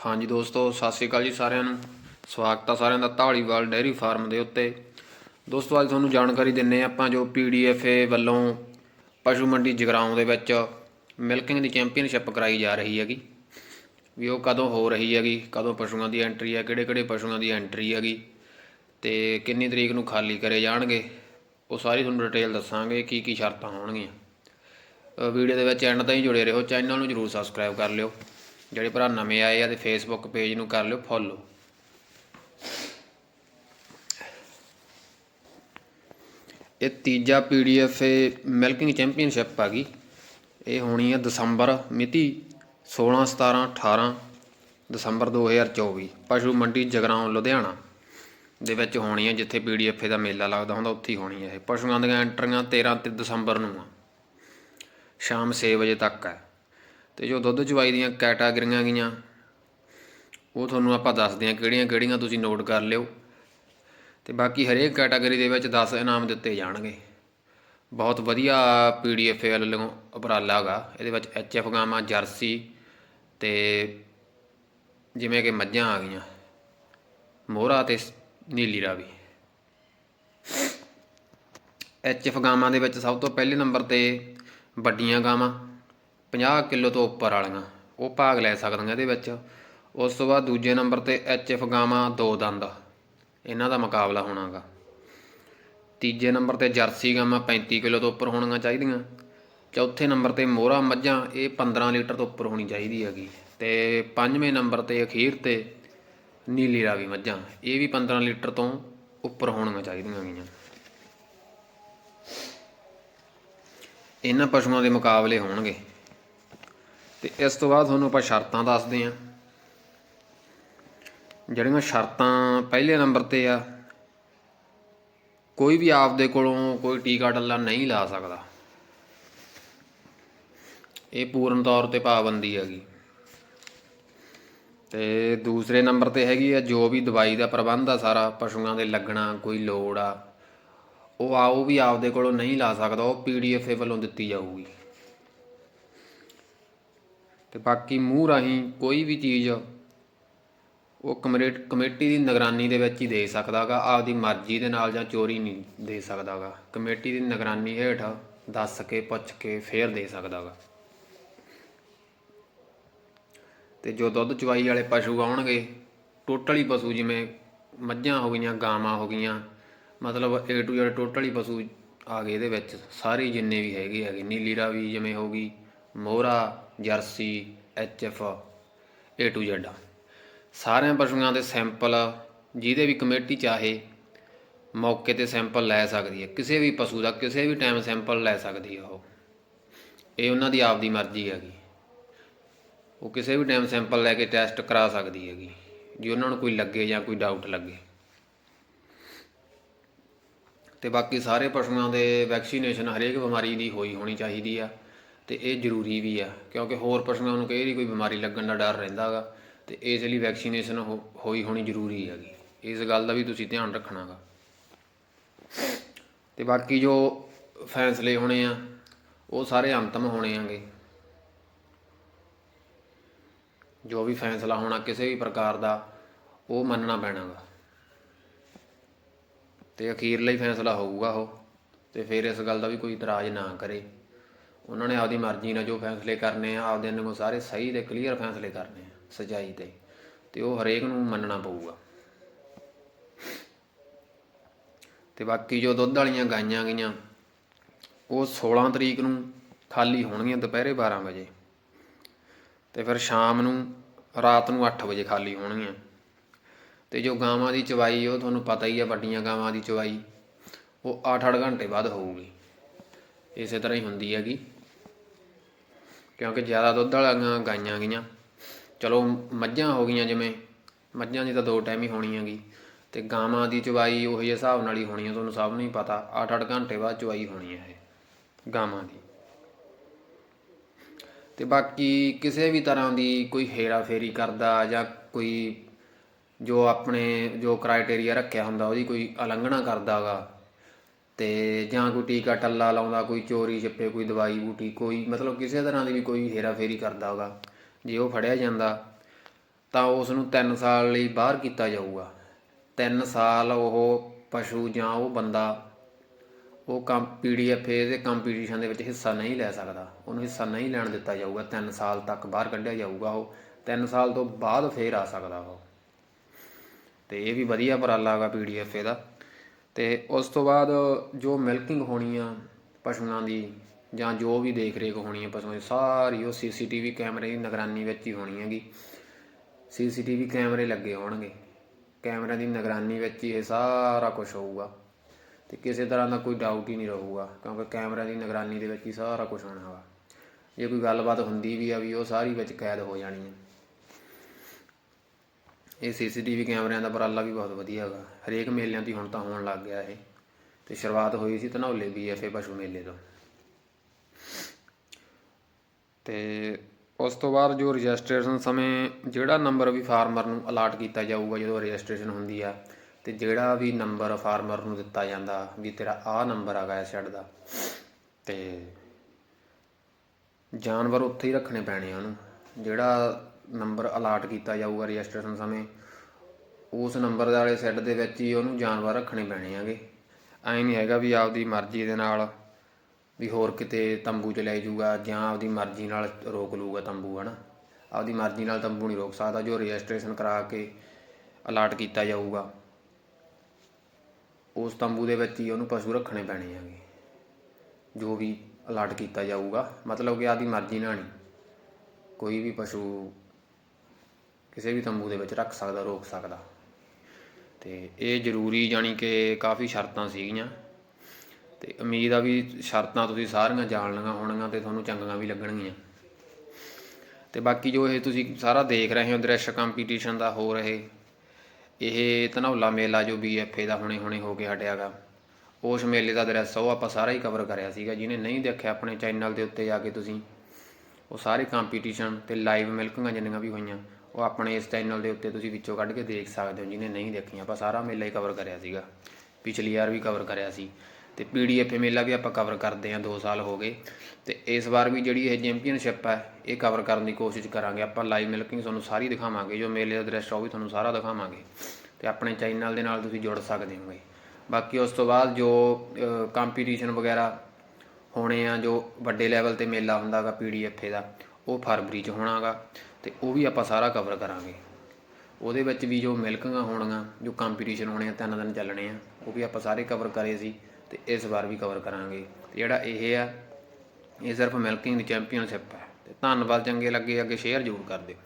ਹਾਂਜੀ ਦੋਸਤੋ, ਸਤਿ ਸ਼੍ਰੀ ਅਕਾਲ ਜੀ ਸਾਰਿਆਂ ਨੂੰ। ਸਵਾਗਤ ਆ ਸਾਰਿਆਂ ਦਾ ਢਾਲੀਵਾਲ ਡੇਅਰੀ ਫਾਰਮ ਦੇ ਉੱਤੇ। ਦੋਸਤੋ, ਅੱਜ ਤੁਹਾਨੂੰ ਜਾਣਕਾਰੀ ਦਿੰਨੇ ਆਪਾਂ ਜੋ ਪੀਡੀਐਫਏ ਵੱਲੋਂ ਪਸ਼ੂ ਮੰਡੀ ਜਗਰਾਉਂ ਦੇ ਵਿੱਚ ਮਿਲਕਿੰਗ ਦੀ ਚੈਂਪੀਅਨਸ਼ਿਪ ਕਰਾਈ ਜਾ ਰਹੀ ਹੈਗੀ। ਵੀ ਉਹ ਕਦੋਂ ਹੋ ਰਹੀ ਹੈਗੀ, ਕਦੋਂ ਪਸ਼ੂਆਂ ਦੀ ਐਂਟਰੀ ਹੈ ਕਿਹੜੇ ਕਿਹੜੇ ਪਸ਼ੂਆਂ ਦੀ ਐਂਟਰੀ ਹੈਗੀ ਤੇ ਕਿੰਨੀ ਤਰੀਕ ਨੂੰ ਖਾਲੀ ਕਰੇ ਜਾਣਗੇ, ਉਹ ਸਾਰੀ ਤੁਹਾਨੂੰ ਡਿਟੇਲ ਦੱਸਾਂਗੇ ਕੀ ਕੀ ਸ਼ਰਤਾਂ ਹੋਣਗੀਆਂ। ਵੀਡੀਓ ਦੇ ਵਿੱਚ ਐਂਡ ਤਾਈਂ ਜੁੜੇ ਰਹੋ, ਚੈਨਲ ਨੂੰ ਜਰੂਰ ਸਬਸਕ੍ਰਾਈਬ ਕਰ ਲਿਓ। ਜਿਹੜੇ ਭਰਾ ਨਵੇਂ ਆਏ ਆ ਤੇ ਫੇਸਬੁੱਕ ਪੇਜ ਨੂੰ ਕਰ ਲਿਓ ਫੋਲੋ ਇਹ ਤੀਜਾ ਪੀਡੀਐਫ ਮਿਲਕਿੰਗ ਚੈਂਪੀਅਨਸ਼ਿਪ ਆ ਗਈ। ਇਹ ਹੋਣੀ ਹੈ ਦਸੰਬਰ, ਮਿਤੀ 16 17 18 ਦਸੰਬਰ 2024 ਪਸ਼ੂ ਮੰਡੀ ਜਗਰਾਉਂ, ਲੁਧਿਆਣਾ। ਦੇ ਵਿੱਚ ਹੋਣੀ ਹੈ ਜਿੱਥੇ ਪੀਡੀਐਫ ਦਾ ਮੇਲਾ ਲੱਗਦਾ ਹੁੰਦਾ, ਉੱਥੇ ਹੀ ਹੋਣੀ ਹੈ ਇਹ। ਪਸ਼ੂਆਂ ਦੀਆਂ ਐਂਟਰੀਆਂ 13 ਤੇ ਦਸੰਬਰ ਨੂੰ ਆ। ਸ਼ਾਮ 6 ਵਜੇ ਤੱਕ ਹੈ ਤੇ ਜੋ ਦੁੱਧ ਚਵਾਈ ਦੀਆਂ ਕੈਟਾਗਰੀਆਂ ਗਈਆਂ, ਉਹ ਤੁਹਾਨੂੰ ਆਪਾਂ ਦੱਸਦੇ ਹਾਂ ਕਿਹੜੀਆਂ ਕਿਹੜੀਆਂ ਤੁਸੀਂ ਨੋਟ ਕਰ ਲਿਓ। ਤੇ ਬਾਕੀ ਹਰੇਕ ਕੈਟਾਗਰੀ ਦੇ ਵਿੱਚ 10 ਇਨਾਮ ਦਿੱਤੇ ਜਾਣਗੇ। ਬਹੁਤ ਵਧੀਆ ਪੀਡੀਐਫ ਵੱਲੋਂ ਉਪਰਾਲਾ ਹੈਗਾ। ਇਹਦੇ ਵਿੱਚ ਐਚਐਫ ਗਾਮਾ, ਜਰਸੀ ਤੇ ਜਿਵੇਂ ਕਿ ਮੱਝਾਂ ਆ ਗਈਆਂ, ਮੋਹਰਾ ਤੇ ਨੀਲੀ ਰਾਵੀ। ਐਚਐਫ ਗਾਵਾਂ ਦੇ ਵਿੱਚ ਸਭ ਤੋਂ ਪਹਿਲੇ ਨੰਬਰ ਤੇ ਵੱਡੀਆਂ ਗਾਵਾਂ 50 ਕਿਲੋ ਤੋਂ ਉੱਪਰ ਵਾਲੀਆਂ, ਉਹ ਭਾਗ ਲੈ ਸਕਦੀਆਂ ਇਹਦੇ ਵਿੱਚ। ਉਸ ਤੋਂ ਬਾਅਦ ਦੂਜੇ ਨੰਬਰ ਤੇ ਐਚਐਫ ਗਾਵਾਂ ਦੋ ਦੰਦ, ਇਹਨਾਂ ਦਾ ਮੁਕਾਬਲਾ ਹੋਣਾਗਾ। ਤੀਜੇ ਨੰਬਰ ਤੇ ਜਰਸੀ ਗਾਵਾਂ 35 ਕਿਲੋ ਤੋਂ ਉੱਪਰ ਹੋਣੀਆਂ ਚਾਹੀਦੀਆਂ। ਚੌਥੇ ਨੰਬਰ ਤੇ ਮੋਹਰਾ ਮੱਝਾਂ, ਇਹ 15 ਲੀਟਰ ਤੋਂ ਉੱਪਰ ਹੋਣੀ ਚਾਹੀਦੀ ਹੈਗੀ। ਤੇ ਪੰਜਵੇਂ ਨੰਬਰ ਤੇ ਅਖੀਰ ਤੇ ਨੀਲੀ ਰਾਵੀ ਮੱਝਾਂ, ਇਹ ਵੀ 15 ਲੀਟਰ ਤੋਂ ਉੱਪਰ ਹੋਣੀਆਂ ਚਾਹੀਦੀਆਂ ਗੀਆਂ। ਇਹਨਾਂ ਪਸ਼ੂਆਂ ਦੇ ਮੁਕਾਬਲੇ ਹੋਣਗੇ। ਤੇ ਇਸ ਤੋਂ ਬਾਅਦ ਤੁਹਾਨੂੰ ਆਪਾਂ ਸ਼ਰਤਾਂ ਦੱਸਦੇ ਹਾਂ। ਜਿਹੜੀਆਂ ਸ਼ਰਤਾਂ ਪਹਿਲੇ ਨੰਬਰ ਤੇ ਆ, ਕੋਈ ਵੀ ਆਪਦੇ ਕੋਲੋਂ ਕੋਈ ਟੀਕਾ ਟੱਲਾ ਨਹੀਂ ਲਾ ਸਕਦਾ। ਇਹ ਪੂਰਨ ਤੌਰ ਤੇ ਪਾਬੰਦੀ ਹੈਗੀ। ਤੇ ਦੂਸਰੇ ਨੰਬਰ ਤੇ ਹੈਗੀ ਆ, ਜੋ ਵੀ ਦਵਾਈ ਦਾ ਪ੍ਰਬੰਧ ਆ ਸਾਰਾ, ਪਸ਼ੂਆਂ ਦੇ ਲੱਗਣਾ, ਕੋਈ ਲੋੜ ਆ, ਉਹ ਆ, ਉਹ ਵੀ ਆਪਦੇ ਕੋਲੋਂ ਨਹੀਂ ਲਾ ਸਕਦਾ, ਉਹ ਪੀਡੀਐਫ ਵੱਲੋਂ ਦਿੱਤੀ ਜਾਊਗੀ। ਤੇ ਬਾਕੀ ਮੂੰਹ ਰਾਹੀਂ ਕੋਈ ਵੀ ਚੀਜ਼ ਉਹ ਕਮਰੇ, ਕਮੇਟੀ ਦੀ ਨਿਗਰਾਨੀ ਦੇ ਵਿੱਚ ਹੀ ਦੇ ਸਕਦਾਗਾ, ਆਪਦੀ ਮਰਜ਼ੀ ਦੇ ਨਾਲ ਜਾਂ ਚੋਰੀ ਨਹੀਂ ਦੇ ਸਕਦਾਗਾ। ਕਮੇਟੀ ਦੀ ਨਿਗਰਾਨੀ ਹੇਠ ਦੱਸ ਕੇ, ਪੁੱਛ ਕੇ ਫੇਰ ਦੇ ਸਕਦਾਗਾ। ਤੇ ਜੋ ਦੁੱਧ ਚਵਾਈ ਵਾਲੇ ਪਸ਼ੂ ਆਉਣਗੇ, ਟੋਟਲੀ ਪਸ਼ੂ ਜਿਵੇਂ ਮੱਝਾਂ ਹੋ ਗਈਆਂ, ਗਾਵਾਂ ਹੋ ਗਈਆਂ, ਮਤਲਬ A to Z ਟੋਟਲੀ ਪਸ਼ੂ ਆ ਗਏ ਇਹਦੇ ਵਿੱਚ। ਸਾਰੇ ਜਿੰਨੇ ਵੀ ਹੈਗੇ ਹੈਗੇ, ਨੀਲੀ ਰਾਵੀ ਜਿਵੇਂ ਹੋ ਗਈ, Murrah Jersey HF A to Z ਸਾਰਿਆਂ ਪਸ਼ੂਆਂ ਦੇ ਸੈਂਪਲ, ਜਿਹਦੇ ਵੀ ਕਮੇਟੀ ਚਾਹੇ, ਮੌਕੇ ਤੇ ਸੈਂਪਲ ਲੈ ਸਕਦੀ ਹੈ। ਕਿਸੇ ਵੀ ਪਸ਼ੂ ਦਾ ਕਿਸੇ ਵੀ ਟਾਈਮ ਸੈਂਪਲ ਲੈ ਸਕਦੀ ਹੈ ਉਹ। ਇਹ ਉਹਨਾਂ ਦੀ ਆਪਦੀ ਮਰਜ਼ੀ ਹੈਗੀ। ਉਹ ਕਿਸੇ ਵੀ ਟਾਈਮ ਸੈਂਪਲ ਲੈ ਕੇ ਟੈਸਟ ਕਰਾ ਸਕਦੀ ਹੈਗੀ। ਜੇ ਉਹਨਾਂ ਨੂੰ ਕੋਈ ਲੱਗੇ ਜਾਂ ਕੋਈ ਡਾਊਟ ਲੱਗੇ। ਤੇ ਬਾਕੀ ਸਾਰੇ ਪਸ਼ੂਆਂ ਦੇ ਵੈਕਸੀਨੇਸ਼ਨ ਹਰੇਕ ਬਿਮਾਰੀ ਦੀ ਹੋਈ ਹੋਣੀ ਚਾਹੀਦੀ ਆ। ਤੇ ਇਹ ਜ਼ਰੂਰੀ ਵੀ ਆ, ਕਿਉਂਕਿ ਹੋਰ ਪਸ਼ੂਆਂ ਨੂੰ ਕਈ ਵਾਰੀ ਕੋਈ ਬਿਮਾਰੀ ਲੱਗਣ ਦਾ ਡਰ ਰਹਿੰਦਾਗਾ ਤੇ ਇਸ ਲਈ ਵੈਕਸੀਨੇਸ਼ਨ ਹੋਈ ਹੋਣੀ ਜ਼ਰੂਰੀ ਹੈਗੀ। ਇਸ ਗੱਲ ਦਾ ਵੀ ਤੁਸੀਂ ਧਿਆਨ ਰੱਖਣਾਗਾ। ਤੇ ਬਾਕੀ ਜੋ ਫੈਸਲੇ ਹੋਣੇ ਆ, ਉਹ ਸਾਰੇ ਅੰਤਮ ਹੋਣੇ ਆਗੇ। ਜੋ ਵੀ ਫੈਸਲਾ ਹੋਣਾ ਕਿਸੇ ਵੀ ਪ੍ਰਕਾਰ ਦਾ, ਉਹ ਮੰਨਣਾ ਪੈਣਾਗਾ। ਤੇ ਅਖੀਰਲਾ ਹੀ ਫੈਸਲਾ ਹੋਊਗਾ ਉਹ, ਤੇ ਫਿਰ ਇਸ ਗੱਲ ਦਾ ਵੀ ਕੋਈ ਇਤਰਾਜ਼ ਨਾ ਕਰੇ। ਉਹਨਾਂ ਨੇ ਆਪਦੀ ਮਰਜ਼ੀ ਨਾਲ ਜੋ ਫੈਸਲੇ ਕਰਨੇ ਆ, ਆਪਦੇ ਨੂੰ ਸਾਰੇ ਸਹੀ ਤੇ ਕਲੀਅਰ ਫੈਸਲੇ ਕਰਨੇ ਆ, ਸਚਾਈ ਤੇ। ਤੇ ਉਹ ਹਰੇਕ ਨੂੰ ਮੰਨਣਾ ਪਊਗਾ। ਤੇ ਬਾਕੀ ਜੋ ਦੁੱਧ ਵਾਲੀਆਂ ਗਾਈਆਂ ਗਈਆਂ, ਉਹ 16 ਤਰੀਕ ਨੂੰ ਖਾਲੀ ਹੋਣਗੀਆਂ ਦੁਪਹਿਰੇ 12 ਵਜੇ। ਤੇ ਫਿਰ ਸ਼ਾਮ ਨੂੰ, ਰਾਤ ਨੂੰ 8 ਵਜੇ ਖਾਲੀ ਹੋਣਗੀਆਂ। ਤੇ ਜੋ ਗਾਵਾਂ ਦੀ ਚਵਾਈ, ਉਹ ਤੁਹਾਨੂੰ ਪਤਾ ਹੀ ਆ, ਵੱਡੀਆਂ ਗਾਵਾਂ ਦੀ ਚਵਾਈ, ਉਹ 8-8 ਘੰਟੇ ਬਾਅਦ ਹੋਊਗੀ। ਇਸੇ ਤਰ੍ਹਾਂ ਹੀ ਹੁੰਦੀ ਹੈਗੀ। ਕਿਉਂਕਿ ਜ਼ਿਆਦਾ ਦੁੱਧ ਵਾਲੀਆਂ ਗਾਈਆਂ ਗਈਆਂ। ਚਲੋ, ਮੱਝਾਂ ਹੋ ਗਈਆਂ ਜਿਵੇਂ। ਮੱਝਾਂ ਦੀ ਤਾਂ ਦੋ ਟਾਈਮ ਹੀ ਹੋਣੀ ਹੈਗੀ। ਤੇ ਗਾਵਾਂ ਦੀ ਚਵਾਈ ਉਹੀ ਜਿਹੇ ਹਿਸਾਬ ਨਾਲ ਹੀ ਹੋਣੀ ਹੈ ਤੁਹਾਨੂੰ ਸਭ ਨੂੰ ਹੀ ਪਤਾ। 8-8 ਘੰਟੇ ਬਾਅਦ ਚਵਾਈ ਹੋਣੀ ਹੈ ਇਹ, ਗਾਵਾਂ ਦੀ। ਤੇ ਬਾਕੀ ਕਿਸੇ ਵੀ ਤਰ੍ਹਾਂ ਦੀ ਕੋਈ ਹੇਰਾ ਫੇਰੀ ਕਰਦਾ ਜਾਂ ਕੋਈ ਜੋ ਆਪਣੇ, ਜੋ ਕ੍ਰਾਈਟੇਰੀਆ ਰੱਖਿਆ ਹੁੰਦਾ, ਉਹਦੀ ਕੋਈ ਉਲੰਘਣਾ ਕਰਦਾਗਾ ਤੇ ਜਾਂ ਕੋਈ ਟੀਕਾ ਟੱਲਾ ਲਾਉਂਦਾ, ਕੋਈ ਚੋਰੀ ਛੱਪੇ ਕੋਈ ਦਵਾਈ ਬੂਟੀ, ਕੋਈ ਮਤਲਬ ਕਿਸੇ ਤਰ੍ਹਾਂ ਦੀ ਵੀ ਕੋਈ ਹੇਰਾ ਫੇਰੀ ਕਰਦਾ ਹੋਗਾ, ਜੇ ਉਹ ਫੜਿਆ ਜਾਂਦਾ, ਤਾਂ ਉਸ ਨੂੰ 3 ਸਾਲ ਲਈ ਬਾਹਰ ਕੀਤਾ ਜਾਊਗਾ। 3 ਸਾਲ ਉਹ ਪਸ਼ੂ ਜਾਂ ਉਹ ਬੰਦਾ, ਉਹ ਕੰਮ ਪੀਡੀਐਫ ਦੇ ਕੰਪੀਟੀਸ਼ਨ ਦੇ ਵਿੱਚ ਹਿੱਸਾ ਨਹੀਂ ਲੈ ਸਕਦਾ। ਉਹਨੂੰ ਹਿੱਸਾ ਨਹੀਂ ਲੈਣ ਦਿੱਤਾ ਜਾਊਗਾ 3 ਸਾਲ ਤੱਕ ਬਾਹਰ ਕੱਢਿਆ ਜਾਊਗਾ ਉਹ। 3 ਸਾਲ ਤੋਂ ਬਾਅਦ ਫੇਰ ਆ ਸਕਦਾ ਉਹ। ਤੇ ਇਹ ਵੀ ਵਧੀਆ ਉਪਰਾਲਾ ਹੈਗਾ ਪੀਡੀਐਫ ਦਾ। ਤੇ ਉਸ ਤੋਂ ਬਾਅਦ ਜੋ ਮਿਲਕਿੰਗ ਹੋਣੀ ਆ ਪਸ਼ੂਆਂ ਦੀ ਜਾਂ ਜੋ ਵੀ ਦੇਖ ਰੇਖ ਹੋਣੀ ਹੈ ਪਸ਼ੂਆਂ ਦੀ, ਸਾਰੀ ਉਹ ਸੀਸੀਟੀਵੀ ਕੈਮਰੇ ਦੀ ਨਿਗਰਾਨੀ ਵਿੱਚ ਹੀ ਹੋਣੀ ਹੈਗੀ। ਸੀਸੀਟੀਵੀ ਕੈਮਰੇ ਲੱਗੇ ਹੋਣਗੇ। ਕੈਮਰਿਆਂ ਦੀ ਨਿਗਰਾਨੀ ਵਿੱਚ ਹੀ ਇਹ ਸਾਰਾ ਕੁਝ ਹੋਊਗਾ। ਤੇ ਕਿਸੇ ਤਰ੍ਹਾਂ ਦਾ ਕੋਈ ਡਾਊਟ ਹੀ ਨਹੀਂ ਰਹੂਗਾ, ਕਿਉਂਕਿ ਕੈਮਰਿਆਂ ਦੀ ਨਿਗਰਾਨੀ ਦੇ ਵਿੱਚ ਹੀ ਸਾਰਾ ਕੁਝ ਹੋਣਾ ਵਾ। ਜੇ ਕੋਈ ਗੱਲਬਾਤ ਹੁੰਦੀ ਵੀ ਆ ਵੀ ਉਹ ਸਾਰੀ ਵਿੱਚ ਕੈਦ ਹੋ ਜਾਣੀ ਹੈ। ਇਹ ਸੀਸੀਟੀਵੀ ਕੈਮਰਿਆਂ ਦਾ ਉਪਰਾਲਾ ਵੀ ਬਹੁਤ ਵਧੀਆ ਹੈਗਾ। ਹਰੇਕ ਮੇਲਿਆਂ ਦੀ ਹੁਣ ਤਾਂ ਹੋਣ ਲੱਗ ਗਿਆ ਇਹ। ਤੇ ਸ਼ੁਰੂਆਤ ਹੋਈ ਸੀ ਧਨੌਲੇ ਬੀਐਫਏ ਪਸ਼ੂ ਮੇਲੇ ਤੋਂ। ਤੇ ਉਸ ਤੋਂ ਬਾਅਦ ਜੋ ਰਜਿਸਟ੍ਰੇਸ਼ਨ ਸਮੇਂ ਜਿਹੜਾ ਨੰਬਰ ਵੀ ਫਾਰਮਰ ਨੂੰ ਅਲਾਟ ਕੀਤਾ ਜਾਊਗਾ ਜਦੋਂ ਰਜਿਸਟ੍ਰੇਸ਼ਨ ਹੁੰਦੀ ਆ, ਤੇ ਜਿਹੜਾ ਵੀ ਨੰਬਰ ਫਾਰਮਰ ਨੂੰ ਦਿੱਤਾ ਜਾਂਦਾ ਵੀ ਤੇਰਾ ਆਹ ਨੰਬਰ ਹੈਗਾ ਇਸ ਸ਼ੈਡ ਦਾ, ਤੇ ਜਾਨਵਰ ਉੱਥੇ ਹੀ ਰੱਖਣੇ ਪੈਣੇ ਆ ਉਹਨੂੰ। ਜਿਹੜਾ ਨੰਬਰ ਅਲਾਟ ਕੀਤਾ ਜਾਊਗਾ ਰਜਿਸਟ੍ਰੇਸ਼ਨ ਸਮੇਂ, ਉਸ ਨੰਬਰ ਵਾਲੇ ਸੈੱਟ ਦੇ ਵਿੱਚ ਹੀ ਉਹਨੂੰ ਜਾਨਵਰ ਰੱਖਣੇ ਪੈਣੇ ਆਗੇ ਐਂ ਨਹੀਂ ਹੈਗਾ ਵੀ ਆਪਦੀ ਮਰਜ਼ੀ ਦੇ ਨਾਲ ਵੀ ਹੋਰ ਕਿਤੇ ਤੰਬੂ ਚ ਲੈ ਜਾਊਗਾ ਜਾਂ ਆਪਦੀ ਮਰਜ਼ੀ ਨਾਲ ਰੋਕ ਲੂਗਾ ਤੰਬੂ, ਹਨਾ? ਆਪਦੀ ਮਰਜ਼ੀ ਨਾਲ ਤੰਬੂ ਨਹੀਂ ਰੋਕ ਸਕਦਾ ਜੋ ਰਜਿਸਟ੍ਰੇਸ਼ਨ ਕਰਾ ਕੇ ਅਲਾਟ ਕੀਤਾ ਜਾਊਗਾ। ਉਸ ਤੰਬੂ ਦੇ ਵਿੱਚ ਹੀ ਉਹਨੂੰ ਪਸ਼ੂ ਰੱਖਣੇ ਪੈਣੇ ਆਗੇ ਜੋ ਵੀ ਅਲਾਟ ਕੀਤਾ ਜਾਊਗਾ, ਮਤਲਬ ਕਿ ਆਪਦੀ ਮਰਜ਼ੀ ਨਾਲ ਨਹੀਂ। ਕੋਈ ਵੀ ਪਸ਼ੂ ਕਿਸੇ ਵੀ ਤੰਬੂ ਦੇ ਵਿੱਚ ਰੱਖ ਸਕਦਾ, ਰੋਕ ਸਕਦਾ। ਤੇ ਇਹ ਜ਼ਰੂਰੀ ਜਾਣੀ ਕਿ ਕਾਫੀ ਸ਼ਰਤਾਂ ਸੀਗੀਆਂ। ਤੇ ਉਮੀਦ ਆ ਵੀ ਸ਼ਰਤਾਂ ਤੁਸੀਂ ਸਾਰੀਆਂ ਜਾਣ ਲਈਆਂ ਹੋਣਗੀਆਂ ਤੇ ਤੁਹਾਨੂੰ ਚੰਗੀਆਂ ਵੀ ਲੱਗਣਗੀਆਂ। ਤੇ ਬਾਕੀ ਜੋ ਇਹ ਤੁਸੀਂ ਸਾਰਾ ਦੇਖ ਰਹੇ ਹੋ, ਦ੍ਰਿਸ਼ ਕੰਪੀਟੀਸ਼ਨ ਦਾ ਹੋ ਰਹੇ, ਇਹ ਧਨੌਲਾ ਮੇਲਾ ਜੋ ਬੀਐਫਏ ਦਾ ਹੁਣੇ ਹੁਣੇ ਹੋ ਕੇ ਹਟਿਆਗਾ ਉਸ ਮੇਲੇ ਦਾ ਦ੍ਰਿਸ਼ ਉਹ ਆਪਾਂ ਸਾਰਾ ਹੀ ਕਵਰ ਕਰਿਆ ਸੀਗਾ, ਜਿਹਨੇ ਨਹੀਂ ਦੇਖਿਆ ਆਪਣੇ ਚੈਨਲ ਦੇ ਉੱਤੇ ਜਾ ਕੇ ਤੁਸੀਂ। ਉਹ ਸਾਰੇ ਕੰਪੀਟੀਸ਼ਨ ਤੇ ਲਾਈਵ ਮਿਲਕਿੰਗਾਂ ਜਿੰਨੀਆਂ ਵੀ ਹੋਈਆਂ, ਉਹ ਆਪਣੇ ਇਸ ਚੈਨਲ ਦੇ ਉੱਤੇ ਤੁਸੀਂ ਵਿੱਚੋਂ ਕੱਢ ਕੇ ਦੇਖ ਸਕਦੇ ਹੋ, ਜਿਹਨੇ ਨਹੀਂ ਦੇਖੀਆਂ। ਆਪਾਂ ਸਾਰਾ ਮੇਲਾ ਹੀ ਕਵਰ ਕਰਿਆ ਸੀਗਾ। ਪਿਛਲੀ ਵਾਰ ਵੀ ਕਵਰ ਕਰਿਆ ਸੀ। ਤੇ ਪੀਡੀਐਫ ਮੇਲਾ ਵੀ ਆਪਾਂ ਕਵਰ ਕਰਦੇ ਆਂ 2 ਸਾਲ ਹੋ ਗਏ। ਤੇ ਇਸ ਵਾਰ ਵੀ ਜਿਹੜੀ ਇਹ ਚੈਂਪੀਅਨਸ਼ਿਪ ਹੈ, ਇਹ ਕਵਰ ਕਰਨ ਦੀ ਕੋਸ਼ਿਸ਼ ਕਰਾਂਗੇ। ਆਪਾਂ ਲਾਈਵ ਮਿਲਕਿੰਗ ਤੁਹਾਨੂੰ ਸਾਰੀ ਦਿਖਾਵਾਂਗੇ, ਜੋ ਮੇਲੇ ਦਾ ਦ੍ਰਿਸ਼ ਆ, ਉਹ ਵੀ ਤੁਹਾਨੂੰ ਸਾਰਾ ਦਿਖਾਵਾਂਗੇ। ਤੇ ਆਪਣੇ ਚੈਨਲ ਦੇ ਨਾਲ ਤੁਸੀਂ ਜੁੜ ਸਕਦੇ ਹੋਗੇ। ਬਾਕੀ ਉਸ ਤੋਂ ਬਾਅਦ ਜੋ ਕੰਪੀਟੀਸ਼ਨ ਵਗੈਰਾ ਹੋਣੇ ਆ ਜੋ ਵੱਡੇ ਲੈਵਲ ਤੇ ਮੇਲਾ ਹੁੰਦਾਗਾ ਪੀਡੀਐਫ ਦਾ, ਉਹ ਫਰਵਰੀ 'ਚ ਹੋਣਾਗਾ ਤੇ ਉਹ ਵੀ ਆਪਾਂ ਸਾਰਾ ਕਵਰ ਕਰਾਂਗੇ। ਉਹਦੇ ਵਿੱਚ ਵੀ ਜੋ ਮਿਲਕਿੰਗਾਂ ਹੋਣਗੀਆਂ, ਜੋ ਕੰਪੀਟੀਸ਼ਨ ਹੋਣੇ ਆ, ਤਿੰਨ ਦਿਨ ਚੱਲਣੇ ਆ, ਉਹ ਵੀ ਆਪਾਂ ਸਾਰੇ ਕਵਰ ਕਰੇ ਸੀ ਤੇ ਇਸ ਵਾਰ ਵੀ ਕਵਰ ਕਰਾਂਗੇ। ਤੇ ਜਿਹੜਾ ਇਹ ਆ, ਇਹ ਸਿਰਫ ਮਿਲਕਿੰਗ ਦੀ ਚੈਂਪੀਅਨਸ਼ਿਪ ਹੈ। ਤੇ ਧੰਨਵਾਦ ਚੰਗੇ ਲੱਗੇ, ਅੱਗੇ ਸ਼ੇਅਰ ਜ਼ਰੂਰ ਕਰ ਦਿਓ।